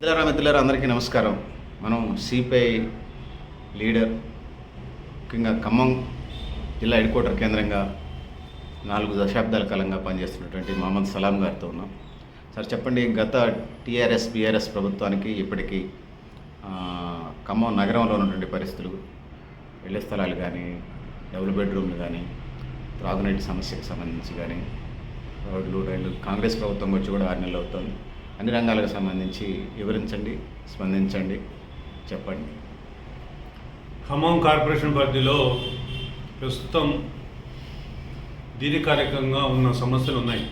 మిత్రులారా మిత్రులారా అందరికీ నమస్కారం. మనం సిపిఐ లీడర్ ముఖ్యంగా ఖమ్మం జిల్లా హెడ్ క్వార్టర్ కేంద్రంగా నాలుగు దశాబ్దాల కాలంగా పనిచేస్తున్నటువంటి మహమ్మద్ సలాం గారితో ఉన్నాం. సార్ చెప్పండి గత టీఆర్ఎస్ బీఆర్ఎస్ ప్రభుత్వానికి ఇప్పటికీ ఖమ్మం నగరంలో ఉన్నటువంటి పరిస్థితులు ఇళ్ళ స్థలాలు కానీ డబుల్ బెడ్రూమ్లు కానీ త్రాగునీటి సమస్యకు సంబంధించి కానీ రోడ్లు రైళ్ళు కాంగ్రెస్ ప్రభుత్వం వచ్చి కూడా ఆరు నెలలు అవుతుంది. అన్ని రంగాలకు సంబంధించి వివరించండి స్పందించండి చెప్పండి. ఖమ్మం కార్పొరేషన్ పరిధిలో ప్రస్తుతం దీర్ఘకాలికంగా ఉన్న సమస్యలు ఉన్నాయి.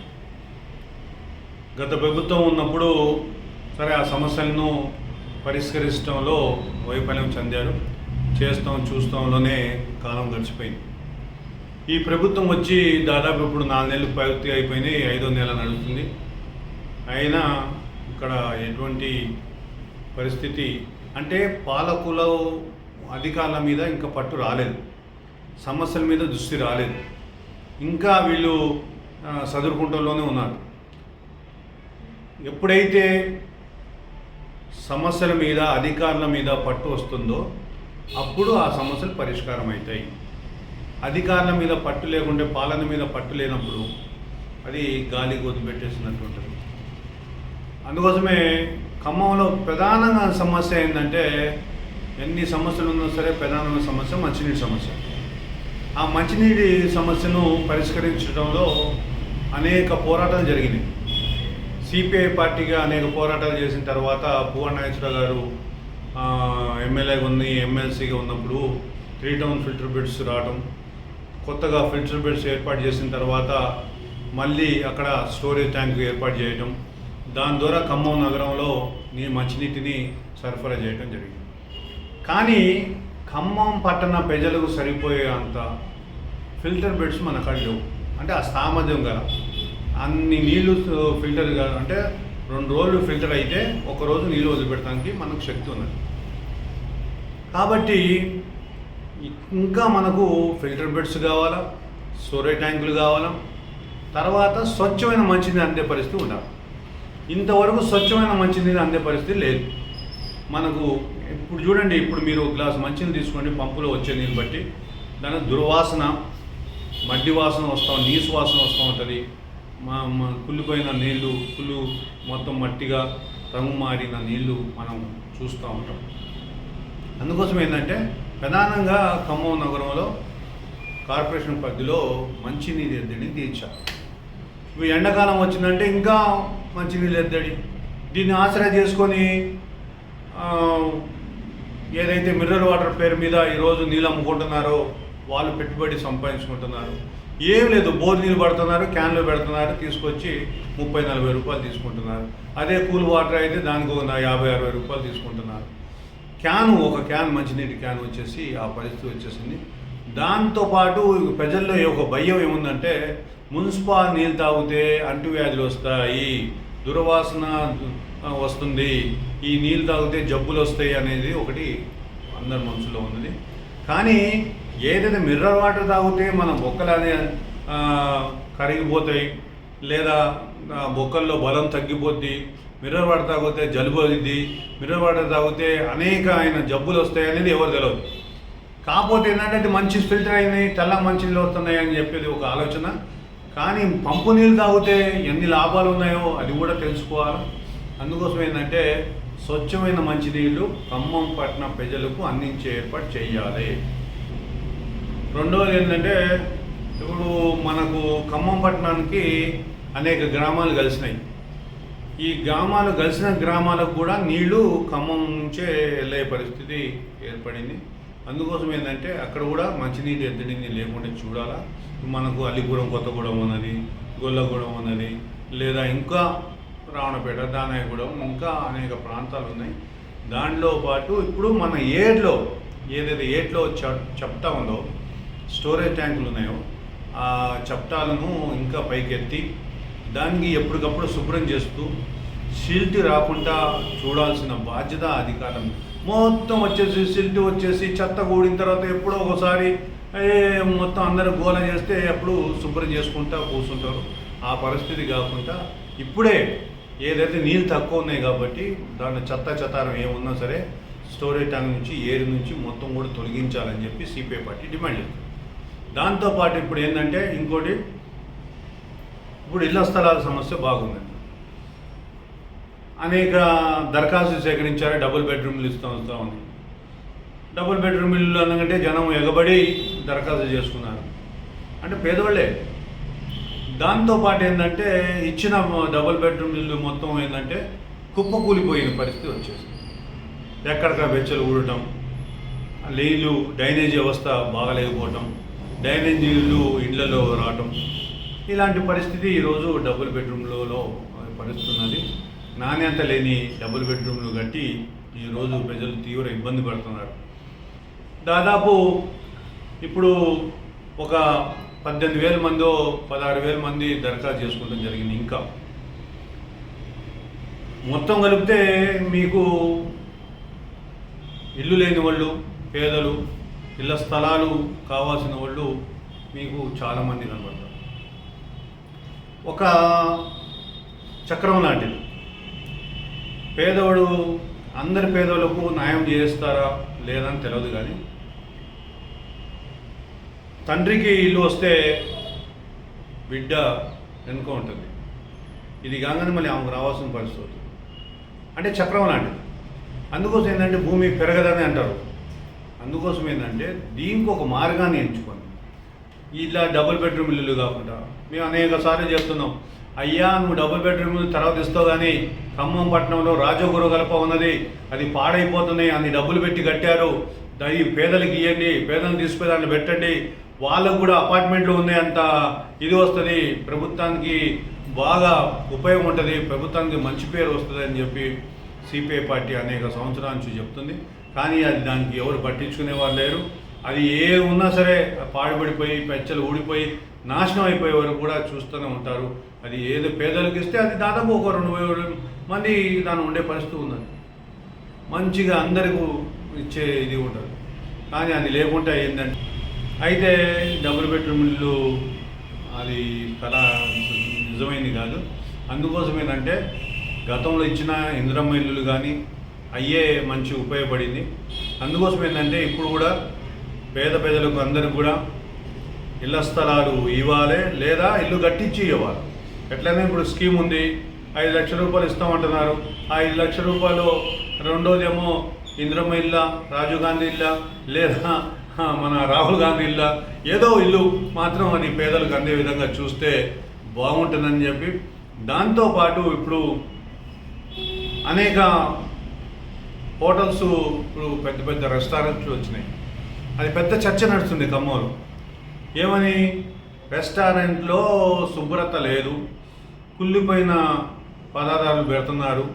గత ప్రభుత్వం ఉన్నప్పుడు సరే ఆ సమస్యలను పరిష్కరించడంలో వైఫల్యం చెందారు. చేస్తాం చూస్తాంలోనే కాలం గడిచిపోయింది. ఈ ప్రభుత్వం వచ్చి దాదాపు ఇప్పుడు నాలుగు నెలలు పూర్తి అయిపోయినాయి ఐదో నెల నడుస్తుంది. అయినా ఇక్కడ ఎటువంటి పరిస్థితి అంటే పాలకుల అధికారుల మీద ఇంకా పట్టు రాలేదు. సమస్యల మీద దృష్టి రాలేదు. ఇంకా వీళ్ళు ఆ, ఉన్నారు. ఎప్పుడైతే సమస్యల మీద అధికారుల మీద పట్టు వస్తుందో అప్పుడు ఆ సమస్యలు పరిష్కారం అవుతాయి అధికారుల మీద పట్టు లేకుంటే పాలన మీద పట్టు లేనప్పుడు అది గాలి గోధు పెట్టేసినట్టు ఉంటుంది అందుకోసమే ఖమ్మంలో ప్రధానంగా సమస్య ఏంటంటే ఎన్ని సమస్యలు ఉన్నా సరే ప్రధానమైన సమస్య మంచినీటి సమస్య. ఆ మంచినీటి సమస్యను పరిష్కరించడంలో అనేక పోరాటాలు జరిగినాయి. సిపిఐ పార్టీగా అనేక పోరాటాలు చేసిన తర్వాత భువన్ నాగేశ్వర గారు ఎమ్మెల్యేగా ఉంది ఎమ్మెల్సీగా ఉన్నప్పుడు త్రీ టౌన్ ఫిల్టర్ బెడ్స్ రావడం కొత్తగా ఫిల్టర్ బెడ్స్ ఏర్పాటు చేసిన తర్వాత మళ్ళీ అక్కడ స్టోరేజ్ ట్యాంక్ ఏర్పాటు చేయటం దాని ద్వారా ఖమ్మం నగరంలో నీ మంచినీటిని సరఫరా చేయడం జరిగింది. కానీ ఖమ్మం పట్టణ ప్రజలకు సరిపోయే అంత ఫిల్టర్ బెడ్స్ మన కాడ లేవు. అంటే ఆ సామర్థ్యం గల అన్ని నీళ్ళు ఫిల్టర్ అంటే రెండు రోజులు ఫిల్టర్ అయితే ఒక రోజు నీళ్ళు వదిలిపెట్టడానికి మనకు శక్తి ఉన్నది. కాబట్టి ఇంకా మనకు ఫిల్టర్ బెడ్స్ కావాలా సోరే ట్యాంకులు కావాలా తర్వాత స్వచ్ఛమైన మంచిని అందే పరిస్థితి ఉండాలి. ఇంతవరకు స్వచ్ఛమైన మంచినీరు అందే పరిస్థితి లేదు. మనకు ఇప్పుడు చూడండి ఇప్పుడు మీరు ఒక గ్లాస్ మంచినీరు తీసుకోండి పంపులో వచ్చే నీళ్ళు బట్టి. దాని దుర్వాసన మడ్డి వాసన వస్తాం నీసు వాసన వస్తూ ఉంటుంది. మా కుళ్ళిపోయిన నీళ్ళు కుళ్ళు మొత్తం మట్టిగా రంగు మారిన నీళ్ళు మనం చూస్తూ ఉంటాం. అందుకోసం ఏంటంటే ప్రధానంగా ఖమ్మం నగరంలో కార్పొరేషన్ పరిధిలో మంచినీరు ఎద్దడిని తీర్చారు ఇవి ఎండాకాలం వచ్చిందంటే ఇంకా మంచినీళ్ళు ఎద్దడి. దీన్ని ఆసరా చేసుకొని ఏదైతే మినరల్ వాటర్ పేరు మీద ఈరోజు నీళ్ళు అమ్ముకుంటున్నారో వాళ్ళు పెట్టుబడి సంపాదించుకుంటున్నారు. ఏం లేదు బోర్ నీళ్ళు పడుతున్నారు క్యాన్లో పెడుతున్నారు తీసుకొచ్చి ముప్పై నలభై రూపాయలు తీసుకుంటున్నారు. అదే కూల్ వాటర్ అయితే దానికి ఒక యాభై అరవై రూపాయలు తీసుకుంటున్నారు. క్యాన్ ఒక క్యాన్ మంచినీటి క్యాన్ వచ్చేసి ఆ పరిస్థితి వచ్చేసింది. దాంతోపాటు ప్రజల్లో ఒక భయం ఏముందంటే మున్సిపల్ నీళ్ళు తాగితే అంటువ్యాధులు వస్తాయి. దుర్వాసన వస్తుంది. ఈ నీళ్ళు తాగితే జబ్బులు వస్తాయి అనేది ఒకటి అందరి మనసులో ఉన్నది. కానీ ఏదైతే మిర్రర్ వాటర్ తాగితే మన బొక్కలు అనే కరిగిపోతాయి. లేదా బొక్కల్లో బలం తగ్గిపోద్ది. మిర్రర్ వాటర్ తాగితే జలుబు అవుతుంది మిర్రర్ వాటర్ తాగితే అనేక ఆయన జబ్బులు వస్తాయి అనేది ఎవరు తెలియదు కాకపోతే ఏంటంటే మంచి ఫిల్టర్ అయినాయి తెల్ల మంచి నీళ్ళు వస్తున్నాయి అని చెప్పేది ఒక ఆలోచన. కానీ పంపు నీళ్ళు తాగితే ఎన్ని లాభాలు ఉన్నాయో అది కూడా తెలుసుకోవాలి. అందుకోసం ఏంటంటే స్వచ్ఛమైన మంచినీళ్ళు ఖమ్మం పట్టణ ప్రజలకు అందించే ఏర్పాటు చేయాలి. రెండవది ఏంటంటే ఇప్పుడు మనకు ఖమ్మం పట్టణానికి అనేక గ్రామాలు కలిసినాయి. ఈ గ్రామాలు కలిసిన గ్రామాలకు కూడా నీళ్ళు ఖమ్మం నుంచే వెళ్ళే పరిస్థితి ఏర్పడింది. అందుకోసం ఏంటంటే అక్కడ కూడా మంచినీటి ఎద్దడిని లేకుండా చూడాలా. మనకు అల్లిపురం కొత్తగూడెం ఉన్నది గొల్లగూడెం ఉన్నది లేదా ఇంకా రావణపేట దానాయగూడెం ఇంకా అనేక ప్రాంతాలు ఉన్నాయి. దానిలో పాటు ఇప్పుడు మన ఏడ్లో ఏదైతే ఏట్లో చెప్తా ఉందో స్టోరేజ్ ట్యాంకులు ఉన్నాయో ఆ చప్టాలను ఇంకా పైకెత్తి దానికి ఎప్పటికప్పుడు శుభ్రం చేస్తూ సిల్ట్ రాకుండా చూడాల్సిన బాధ్యత అధికారం. మొత్తం వచ్చేసి సిల్ట్ వచ్చేసి చెత్త కూడిన తర్వాత ఎప్పుడో ఒకసారి మొత్తం అందరూ గోల చేస్తే ఎప్పుడు శుభ్రం చేసుకుంటా కూర్చుంటారు. ఆ పరిస్థితి కాకుండా ఇప్పుడే ఏదైతే నీళ్ళు తక్కువ ఉన్నాయి కాబట్టి దాంట్లో చెత్త చెత్తారం ఏమున్నా సరే స్టోరేజ్ ట్యాంక్ నుంచి ఏరు నుంచి మొత్తం కూడా తొలగించాలని చెప్పి సిపిఐ పార్టీ డిమాండ్ చేస్తుంది. దాంతోపాటు ఇప్పుడు ఏంటంటే ఇంకోటి ఇప్పుడు ఇళ్ళ స్థలాల సమస్య బాగుందండి. అనేక దరఖాస్తులు సేకరించారు. డబుల్ బెడ్రూమ్లు ఇస్తూ వస్తూ ఉంది డబుల్ బెడ్రూమ్ ఇల్లు అనగానే జనం ఎగబడి దరఖాస్తు చేసుకున్నారు. అంటే పేదవాళ్ళే. దాంతోపాటు ఏంటంటే ఇచ్చిన డబుల్ బెడ్రూమ్ ఇల్లు మొత్తం ఏంటంటే కుప్పకూలిపోయిన పరిస్థితి వచ్చేసింది. ఎక్కడిక్కడ వెచ్చలు ఊడటం నీళ్ళు డ్రైనేజ్ వ్యవస్థ బాగలేకపోవటం డ్రైనేజ్ నీళ్ళు ఇళ్ళలో రావటం. ఇలాంటి పరిస్థితి ఈరోజు డబుల్ బెడ్రూమ్లలో పరిస్థితి ఉన్నది నాణ్యత లేని డబుల్ బెడ్రూమ్లు కట్టి ఈరోజు ప్రజలు తీవ్ర ఇబ్బంది పడుతున్నారు. దాదాపు ఇప్పుడు ఒక పద్దెనిమిది వేల మందో పదహారు వేల మంది దరఖాస్తు చేసుకోవడం జరిగింది ఇంకా. మొత్తం కలిపితే మీకు ఇల్లు లేని వాళ్ళు పేదలు ఇళ్ళ స్థలాలు కావాల్సిన వాళ్ళు మీకు చాలామంది కనబడతారు. ఒక చక్రం లాంటిది. పేదవాడు అందరి పేదలకు న్యాయం చేస్తారా లేదని తెలియదు కానీ తండ్రికి ఇల్లు వస్తే బిడ్డ వెనుక ఉంటుంది. ఇది కాగానే మళ్ళీ ఆమెకు రావాల్సిన పరిస్థితి. అంటే చక్రం లాంటిది. అందుకోసం ఏంటంటే భూమి పెరగదని అంటారు. అందుకోసం ఏంటంటే దీనికి ఒక మార్గాన్ని ఎంచుకోండి. ఇలా డబుల్ బెడ్రూమ్ ఇల్లు కాకుండా మేము అనేక సార్లు చెప్తున్నాం అయ్యా నువ్వు డబుల్ బెడ్రూమ్ తర్వాత ఇస్తావు కానీ ఖమ్మం పట్టణంలో రాజగురు గలప ఉన్నది. అది పాడైపోతున్నాయి అన్ని డబ్బులు పెట్టి కట్టారు. దాని పేదలకు ఇవ్వండి పేదలను తీసుకుని దాన్ని పెట్టండి. వాళ్ళకు కూడా అపార్ట్మెంట్లు ఉన్నాయి అంత ఇది వస్తుంది. ప్రభుత్వానికి బాగా ఉపయోగం ఉంటుంది. ప్రభుత్వానికి మంచి పేరు వస్తుంది అని చెప్పి సిపిఐ పార్టీ అనేక సంవత్సరాల నుంచి చెప్తుంది. కానీ అది దానికి ఎవరు పట్టించుకునేవారు లేరు. అది ఏ ఉన్నా సరే పాడుపడిపోయి పెచ్చలు ఊడిపోయి నాశనం అయిపోయే వరకు కూడా చూస్తూనే ఉంటారు. అది ఏదో పేదలకు ఇస్తే అది దాదాపు ఒక రెండు వేల మంది దాని ఉండే పరిస్థితి ఉందండి. మంచిగా అందరికీ ఇచ్చే ఇది ఉంటుంది. కానీ అది లేకుండా ఏంటంటే అయితే డబుల్ బెడ్రూమ్ ఇల్లు అది కళ నిజమైంది కాదు. అందుకోసం ఏంటంటే గతంలో ఇచ్చిన ఇంద్రమ్మ ఇల్లులు కానీ అయ్యే మంచి ఉపయోగపడింది. అందుకోసం ఏంటంటే ఇప్పుడు కూడా పేద పేదలకు అందరికి కూడా ఇళ్ళ స్థలాలు ఇవ్వాలి లేదా ఇల్లు కట్టించి ఇవ్వాలి. ఎట్లనే ఇప్పుడు స్కీమ్ ఉంది. ఐదు లక్షల రూపాయలు ఇస్తామంటున్నారు. ఆ ఐదు లక్షల రూపాయలు రెండోదేమో ఇంద్రమ్మ ఇల్లా రాజీవ్ గాంధీ ఇల్లా లేదా మన రాహుల్ గాంధీ ఇల్లా. ఏదో ఇల్లు మాత్రం అది పేదలకు అందే విధంగా చూస్తే బాగుంటుందని చెప్పి దాంతోపాటు ఇప్పుడు అనేక హోటల్స్ ఇప్పుడు పెద్ద పెద్ద రెస్టారెంట్స్ వచ్చినాయి. అది పెద్ద చర్చ నడుస్తుంది ఖమ్మంలో. ఏమని? రెస్టారెంట్లో శుభ్రత లేదు. కుళ్ళిపోయిన పదార్థాలు పెడుతున్నారు.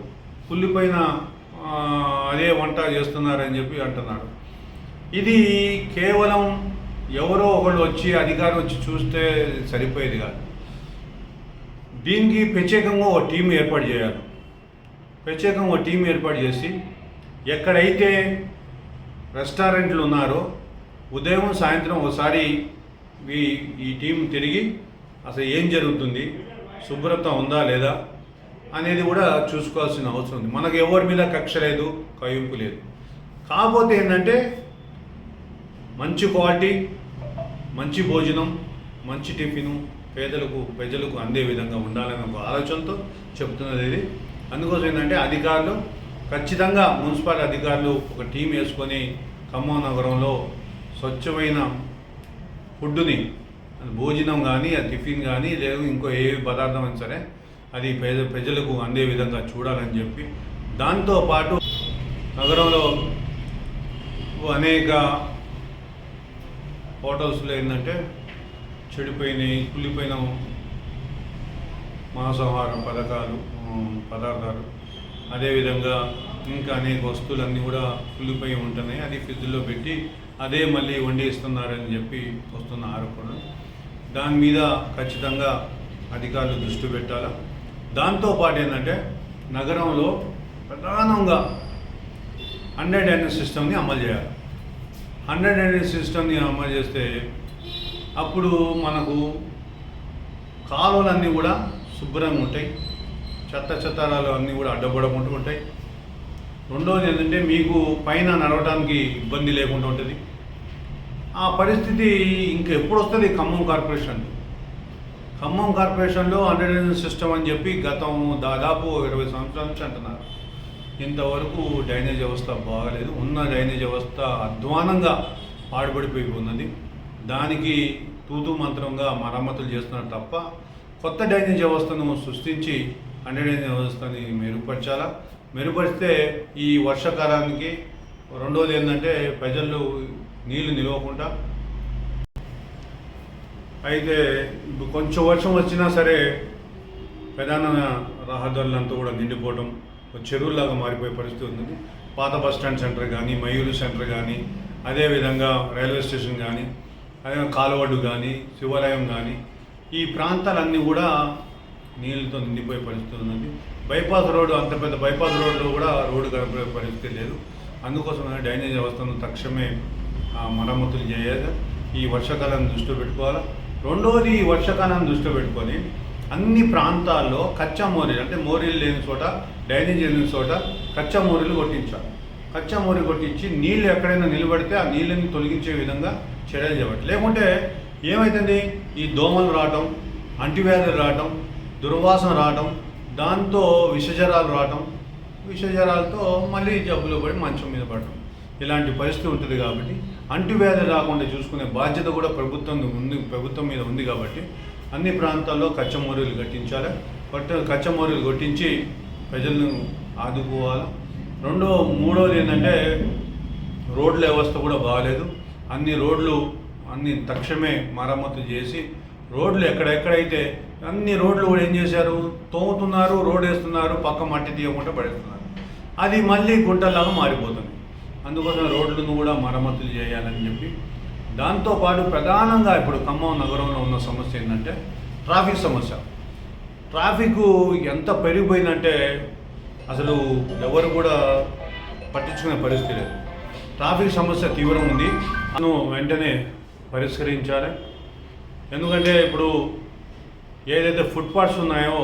కుళ్ళిపోయిన అదే వంట చేస్తున్నారని చెప్పి అంటున్నారు. ఇది కేవలం ఎవరో ఒకళ్ళు వచ్చి అధికారం వచ్చి చూస్తే సరిపోయేది కాదు. దీనికి ప్రత్యేకంగా ఒక టీం ఏర్పాటు చేయాలి. ప్రత్యేకంగా ఒక టీం ఏర్పాటు చేసి ఎక్కడైతే రెస్టారెంట్లు ఉన్నారో ఉదయం సాయంత్రం ఒకసారి ఈ ఈ టీం తిరిగి అసలు ఏం జరుగుతుంది? శుభ్రత ఉందా లేదా అనేది కూడా చూసుకోవాల్సిన అవసరం ఉంది. మనకు ఎవరి మీద కక్ష లేదు కయింపు లేదు. కాకపోతే ఏంటంటే మంచి క్వాలిటీ మంచి భోజనం మంచి టిఫిను పేదలకు ప్రజలకు అందే విధంగా ఉండాలనే ఒక ఆలోచనతో చెప్తున్నది ఇది. అందుకోసం ఏంటంటే అధికారులు ఖచ్చితంగా మున్సిపల్ అధికారులు ఒక టీం వేసుకొని ఖమ్మం నగరంలో స్వచ్ఛమైన ఫుడ్డుని భోజనం కానీ ఆ టిఫిన్ కానీ లేదు ఇంకో ఏ పదార్థం అయినా సరే అది ప్రజ ప్రజలకు అందే విధంగా చూడాలని చెప్పి దాంతోపాటు నగరంలో అనేక హోటల్స్లో ఏంటంటే చెడిపోయినాయి కుళ్ళిపోయిన మాంసాహారం పథకాలు పదార్థాలు అదేవిధంగా ఇంకా అనేక వస్తువులన్నీ కూడా కుళ్ళిపోయి ఉంటున్నాయి. అది ఫ్రిడ్జ్లో పెట్టి అదే మళ్ళీ వండి ఇస్తున్నారని చెప్పి వస్తున్న ఆరోపణలు. దాని మీద ఖచ్చితంగా అధికారులు దృష్టి పెట్టాలా? దాంతోపాటు ఏంటంటే నగరంలో ప్రధానంగా హండ్రెడ్ ఎన్ఎస్ సిస్టమ్ని అమలు చేయాలి. హండ్రెడ్ ఎన్ఎస్ సిస్టమ్ని అమలు చేస్తే అప్పుడు మనకు కాలువలన్నీ కూడా శుభ్రంగా ఉంటాయి. చెత్త చెత్తారాలు అన్నీ కూడా అడ్డపడకుండా ఉంటాయి. రెండోది ఏంటంటే మీకు పైన నడవడానికి ఇబ్బంది లేకుండా ఉంటుంది. ఆ పరిస్థితి ఇంకా ఎప్పుడు వస్తుంది ఖమ్మం కార్పొరేషన్? ఖమ్మం కార్పొరేషన్లో అండర్ సిస్టమ్ అని చెప్పి గతం దాదాపు ఇరవై సంవత్సరాల నుంచి అంటున్నారు. ఇంతవరకు డ్రైనేజ్ వ్యవస్థ బాగలేదు. ఉన్న డ్రైనేజ్ వ్యవస్థ అధ్వానంగా పాడుపడిపోయి ఉన్నది. దానికి తూతూ మంత్రంగా మరమ్మతులు చేస్తున్నారు తప్ప కొత్త డ్రైనేజ్ వ్యవస్థను సృష్టించి అండర్ డ్రైనేజ్ వ్యవస్థని మెరుగుపరచాలా? మెరుగుపరిస్తే ఈ వర్షాకాలానికి రెండోది ఏంటంటే ప్రజలు నీళ్ళు నిలవకుండా. అయితే ఇప్పుడు కొంచెం వర్షం వచ్చినా సరే ప్రధాన రహదారులంతా కూడా నిండిపోవడం చెరువులాగా మారిపోయే పరిస్థితి ఉంది పాత బస్ స్టాండ్ సెంటర్ కానీ మయూరు సెంటర్ కానీ అదేవిధంగా రైల్వే స్టేషన్ కానీ అదే కాలువడ్డు కానీ శివాలయం కానీ ఈ ప్రాంతాలన్నీ కూడా నీళ్ళతో నిండిపోయే పరిస్థితి ఉంది బైపాస్ రోడ్డు అంత పెద్ద బైపాస్ రోడ్లో కూడా రోడ్డు గడిపే పరిస్థితి లేదు. అందుకోసం డ్రైనేజ్ వ్యవస్థను తక్షణమే మరమ్మతులు చేయాలి ఈ వర్షాకాలాన్ని దృష్టిలో పెట్టుకోవాలి? రెండోది ఈ వర్షాకాలాన్ని దృష్టిలో పెట్టుకొని అన్ని ప్రాంతాల్లో కచ్చా మోరీలు అంటే మోరీలు లేని చోట డ్రైనేజ్ లేని చోట కచ్చా మోరీలు కొట్టించాలి. కచ్చా మోరీ కొట్టించి నీళ్ళు ఎక్కడైనా నిలబడితే ఆ నీళ్ళని తొలగించే విధంగా చర్యలు చేపట్టాలి. లేకుంటే ఏమవుతుంది ఈ దోమలు రావటం అంటువ్యాధులు రావటం దుర్వాసన రావటం దాంతో విషజరాలు రావటం విషజరాలతో మళ్ళీ జబ్బులు పడి మంచం మీద పడటం. ఇలాంటి పరిస్థితి ఉంటుంది కాబట్టి అంటువ్యాధి రాకుండా చూసుకునే బాధ్యత కూడా ప్రభుత్వం ఉంది ప్రభుత్వం మీద ఉంది కాబట్టి అన్ని ప్రాంతాల్లో కచ్చమూరీలు కట్టించాలి. కొట్ట కచ్చమూరీలు కొట్టించి ప్రజలను ఆదుకోవాలి. రెండో మూడోది ఏంటంటే రోడ్ల వ్యవస్థ కూడా బాగాలేదు. అన్ని రోడ్లు అన్ని తక్షణమే మరమ్మతు చేసి రోడ్లు ఎక్కడెక్కడైతే అన్ని రోడ్లు కూడా ఏం చేశారు? తోముతున్నారు రోడ్ వేస్తున్నారు పక్క మట్టి తీయకుండా పడేస్తున్నారు. అది మళ్ళీ గుంటలాగా మారిపోతుంది. అందుకోసం రోడ్లను కూడా మరమ్మతులు చేయాలని చెప్పి. దాంతోపాటు ప్రధానంగా ఇప్పుడు ఖమ్మం నగరంలో ఉన్న సమస్య ఏంటంటే ట్రాఫిక్ సమస్య. ట్రాఫిక్ ఎంత పెరిగిపోయిందంటే అసలు ఎవరు కూడా పట్టించుకునే పరిస్థితి లేదు. ట్రాఫిక్ సమస్య తీవ్రం ఉంది. అను వెంటనే పరిష్కరించాలి. ఎందుకంటే ఇప్పుడు ఏదైతే ఫుట్పాత్స్ ఉన్నాయో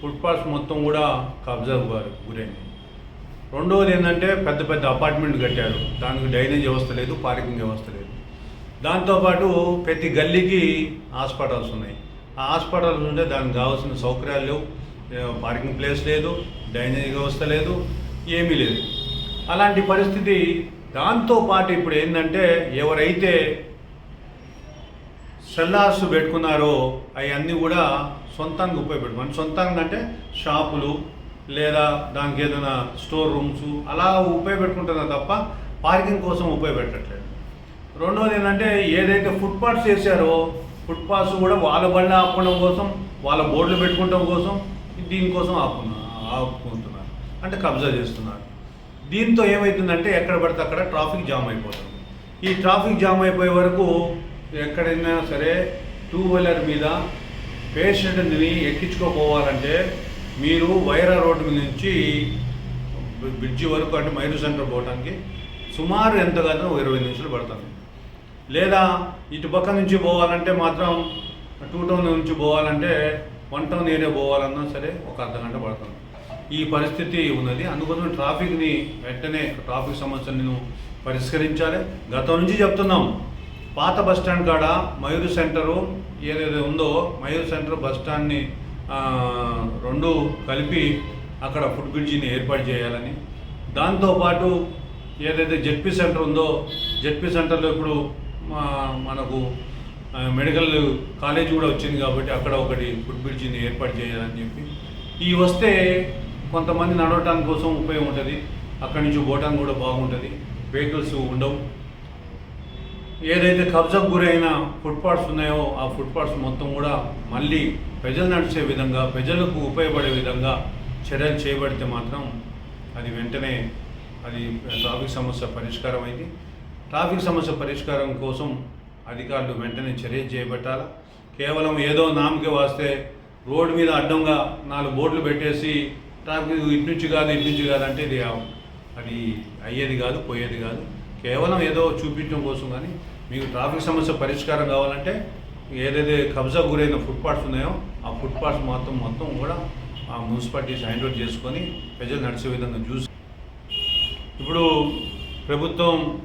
ఫుట్పాత్స్ మొత్తం కూడా కబ్జా గురైంది. రెండవది ఏంటంటే పెద్ద పెద్ద అపార్ట్మెంట్ కట్టారు. దానికి డ్రైనేజ్ వ్యవస్థ లేదు పార్కింగ్ వ్యవస్థ లేదు. దాంతోపాటు ప్రతి గల్లీకి హాస్పిటల్స్ ఉన్నాయి. ఆ హాస్పిటల్స్ ఉంటే దానికి కావాల్సిన సౌకర్యాలు లేవు. పార్కింగ్ ప్లేస్ లేదు డ్రైనేజ్ వ్యవస్థ లేదు ఏమీ లేదు. అలాంటి పరిస్థితి దాంతోపాటు ఇప్పుడు ఏంటంటే ఎవరైతే సెల్లార్స్ పెట్టుకున్నారో అవన్నీ కూడా సొంతంగా ఉపయోగపెట్టుకోండి సొంతంగా అంటే షాపులు లేదా దానికి ఏదైనా స్టోర్ రూమ్స్ అలా ఉపయోగపెట్టుకుంటున్నారు తప్ప పార్కింగ్ కోసం ఉపయోగపెట్టట్లేదు. రెండోది ఏంటంటే ఏదైతే ఫుట్పాత్స్ చేశారో ఫుట్పాత్స్ కూడా వాళ్ళ బళ్ళ ఆపుకోవడం కోసం వాళ్ళ బోర్డులు పెట్టుకోవడం కోసం దీనికోసం ఆపుకున్నారు ఆపుకుంటున్నారు. అంటే కబ్జా చేస్తున్నారు. దీంతో ఏమవుతుందంటే ఎక్కడ పడితే అక్కడ ట్రాఫిక్ జామ్ అయిపోతుంది. ఈ ట్రాఫిక్ జామ్ అయిపోయే వరకు ఎక్కడైనా సరే టూ వీలర్ మీద పేషెంట్ని ఎక్కించుకోపోవాలంటే మీరు వైరా రోడ్డు మీద నుంచి బ్రిడ్జి వరకు అంటే మైరు సెంటర్ పోవడానికి సుమారు ఎంత కాదు ఒక ఇరవై నిమిషాలు పడుతుంది. లేదా ఇటు పక్క నుంచి పోవాలంటే మాత్రం టూ టౌన్ నుంచి పోవాలంటే వన్ టౌన్ ఏరియా పోవాలన్నా సరే ఒక అర్ధ గంట పడుతుంది. ఈ పరిస్థితి ఉన్నది. అందుకోసం ట్రాఫిక్ని వెంటనే ట్రాఫిక్ సమస్యలను పరిష్కరించాలి. గతం నుంచి చెప్తున్నాం. పాత బస్ స్టాండ్ కాడ మయూరు సెంటరు ఏదైతే ఉందో మయూరు సెంటర్ బస్ స్టాండ్ని రెండు కలిపి అక్కడ ఫుడ్ బ్రిడ్జిని ఏర్పాటు చేయాలని. దాంతోపాటు ఏదైతే జెడ్పీ సెంటర్ ఉందో జెడ్పీ సెంటర్లో ఇప్పుడు మనకు మెడికల్ కాలేజ్ కూడా వచ్చింది కాబట్టి అక్కడ ఒకటి ఫుడ్ బ్రిడ్జిని ఏర్పాటు చేయాలని చెప్పి. ఈ వస్తే కొంతమంది నడవటానికి కోసం ఉపయోగం ఉంటుంది. అక్కడి నుంచి పోవటానికి కూడా బాగుంటుంది. వెహికల్స్ ఉండవు. ఏదైతే కబ్జాకు గురైన ఫుట్పాత్స్ ఉన్నాయో ఆ ఫుట్పాత్స్ మొత్తం కూడా మళ్ళీ ప్రజలు నడిచే విధంగా ప్రజలకు ఉపయోగపడే విధంగా చర్యలు చేయబడితే మాత్రం అది వెంటనే అది ట్రాఫిక్ సమస్య పరిష్కారం అయింది ట్రాఫిక్ సమస్య పరిష్కారం కోసం అధికారులు వెంటనే చర్య చేపట్టాలి? కేవలం ఏదో నామకే వాస్తే రోడ్డు మీద అడ్డంగా నాలుగు బోర్డులు పెట్టేసి ట్రాఫిక్ ఇటు నుంచి కాదు ఇటు నుంచి కాదు అంటే ఇది అది అయ్యేది కాదు పోయేది కాదు. కేవలం ఏదో చూపించడం కోసం కానీ మీకు ట్రాఫిక్ సమస్య పరిష్కారం కావాలంటే ఏదైతే కబ్జా గురైన ఫుట్పాత్స్ ఉన్నాయో ఆ ఫుట్పాత్స్ మొత్తం మొత్తం కూడా ఆ మున్సిపాలిటీస్ హ్యాండ్ చేసుకొని ప్రజలు నడిచే విధంగా చూసి ఇప్పుడు ప్రభుత్వం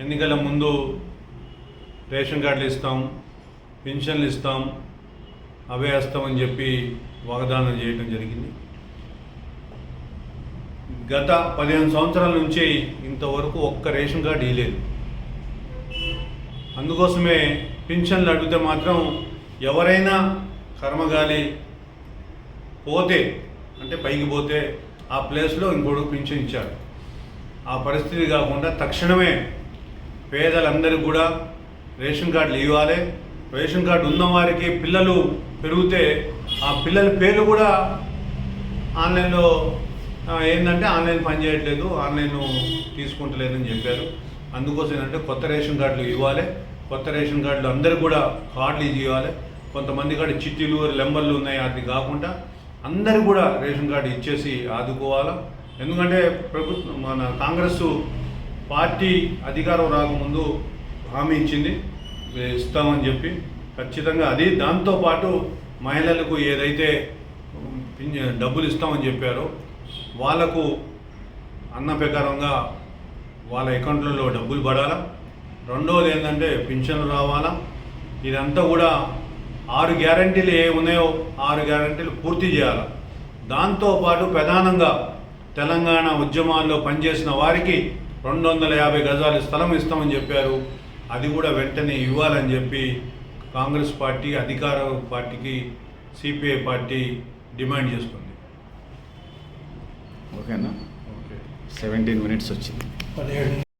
ఎన్నికల ముందు రేషన్ కార్డులు ఇస్తాం పెన్షన్లు ఇస్తాం అవే వేస్తామని చెప్పి వాగ్దానం చేయడం జరిగింది. గత పదిహేను సంవత్సరాల నుంచి ఇంతవరకు ఒక్క రేషన్ కార్డు ఇవ్వలేదు అందుకోసమే పింఛన్లు అడిగితే మాత్రం ఎవరైనా కర్మగాలి పోతే అంటే పైకి పోతే ఆ ప్లేస్లో ఇంకోటి పింఛన్ ఇచ్చారు ఆ పరిస్థితి కాకుండా తక్షణమే పేదలందరికీ కూడా రేషన్ కార్డులు ఇవ్వాలి. రేషన్ కార్డు ఉన్న వారికి పిల్లలు పెరిగితే ఆ పిల్లల పేర్లు కూడా ఆన్లైన్లో ఏంటంటే ఆన్లైన్ పని చేయట్లేదు ఆన్లైన్ తీసుకుంటలేదని చెప్పారు. అందుకోసం ఏంటంటే కొత్త రేషన్ కార్డులు ఇవ్వాలి. కొత్త రేషన్ కార్డులు అందరూ కూడా కార్డులు ఇవ్వాలి కొంతమంది కాడ చిట్టీలు లెంబర్లు ఉన్నాయి అది కాకుండా అందరూ కూడా రేషన్ కార్డు ఇచ్చేసి ఆదుకోవాలి. ఎందుకంటే ప్రభుత్వం మన కాంగ్రెస్ పార్టీ అధికారం రాకముందు హామీ ఇచ్చింది. ఇస్తామని చెప్పి ఖచ్చితంగా అది. దాంతోపాటు మహిళలకు ఏదైతే డబ్బులు ఇస్తామని చెప్పారో వాళ్ళకు అన్న ప్రకారంగా వాళ్ళ అకౌంట్లలో డబ్బులు పడాలా. రెండవది ఏంటంటే పింఛన్లు రావాలా? ఇదంతా కూడా ఆరు గ్యారంటీలు ఏ ఉన్నాయో ఆరు గ్యారంటీలు పూర్తి చేయాలి? దాంతోపాటు ప్రధానంగా తెలంగాణ ఉద్యమాల్లో పనిచేసిన వారికి రెండు వందల యాభై గజాల స్థలం ఇస్తామని చెప్పారు. అది కూడా వెంటనే ఇవ్వాలని చెప్పి కాంగ్రెస్ పార్టీ అధికార పార్టీకి సిపిఐ పార్టీ డిమాండ్ చేస్తుంది. ఓకేనా? ఓకే. సెవెంటీన్ మినిట్స్ వచ్చింది. పదిహేడు